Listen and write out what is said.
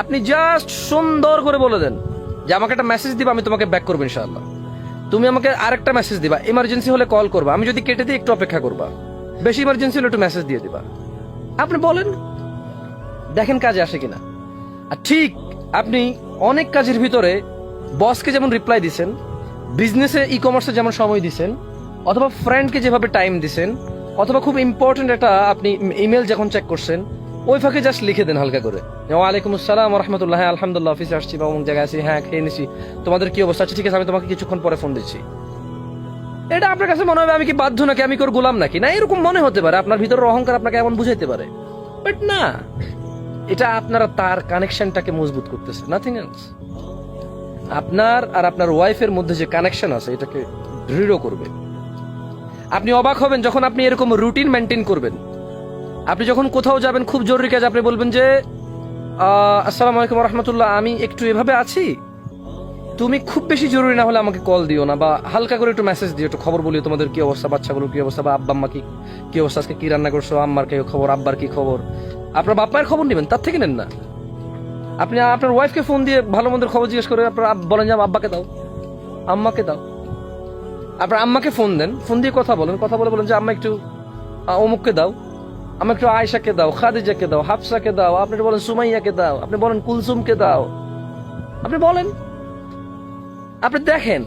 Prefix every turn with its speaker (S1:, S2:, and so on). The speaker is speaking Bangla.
S1: আপনি জাস্ট সুন্দর করে বলে দেন যে আমাকে একটা মেসেজ দিবা, আমি তোমাকে ব্যাক করব ইনশাআল্লাহ। তুমি আমাকে আরেকটা মেসেজ দিবা ইমার্জেন্সি হলে কল করবা, আমি যদি কেটে দিই একটু অপেক্ষা করবা। বেশি ইমার্জেন্সি হলে একটু মেসেজ দিয়ে দিবা। আপনি বলেন, দেখেন কাজে আসে কিনা। আর ঠিক আপনি অনেক কাজের ভিতরে বসকে যেমন রিপ্লাই দিছেন বিজনেসে ই কমার্সে যেমন সময় দিছেন, অথবা ফ্রেন্ডকে যেভাবে টাইম দিছেন, অথবা খুব ইম্পর্টেন্ট একটা আপনি ইমেল যখন চেক করছেন ওই ফাঁকে জাস্ট লিখে দেন হালকা করে। ওয়ালাইকুম আসসালাম রহমতুল্লাহ হ্যাঁ আলহামদুলিল্লাহ, অফিসে আসছি বা অমুক জায়গায় আছি। হ্যাঁ খেয়ে নিছি। তোমাদের কি অবস্থা? আছে ঠিক আছে, আমি তোমাকে কিছুক্ষণ পরে ফোন দিচ্ছি। এটা আপনার কাছে মনে হবে আমি কি বাধ্য নাকি? আমি কোর গোলাম নাকি? না, এরকম মনে হতে পারে। আপনার ভিতরের অহংকার আপনাকে এমন বুঝাইতে পারে। বাট না, এটা আপনারা তার কানেকশনটাকে মজবুত করতেছে। নাথিং এলস আপনার আর আপনার ওয়াইফের মধ্যে যে কানেকশন আছে, এটাকে দৃঢ় করবে। আপনি অবাক হবেন যখন আপনি এরকম রুটিন মেনটেন করবেন। আপনি যখন কোথাও যাবেন, খুব জরুরি কাজ, আপনি বলবেন যে আসসালামু আলাইকুম রহমতুল্লাহ, আমি একটু এভাবে আছি। তুমি খুব বেশি জরুরি না হলে আমাকে কল দিও না, বা হালকা করে একটু মেসেজ দিও, একটু খবর বলিও তোমাদের কি অবস্থা, বাচ্চাগুলোর কি অবস্থা, বা আব্বা আম্মা কি কি অবস্থা, আজকে কি রান্না করছ, আম্মার কি খবর, আব্বার কি খবর? আপনার বাপ্পায়ের খবর নেবেন, তার থেকে নেন না। আপনি, আপনার ওয়াইফকে ফোন দিয়ে ভালো মন্দের খবর জিজ্ঞেস করে, আপনার বলেন যে আব্বাকে দাও, আম্মাকে দাও। আপনার আম্মাকে ফোন দেন ফোন দিয়ে কথা বলেন, কথা বলে বলেন যে, আম্মা, একটু অমুককে দাও। আমার একটু আয়সাকে দাও, খাদিজাকে দাও, হাফসাকে দাও, আপনি বলেন সুমাইয়াকে দাও, আপনি বলেন কুলসুমকে দাও। আপনি বলেন। আপনি দেখেন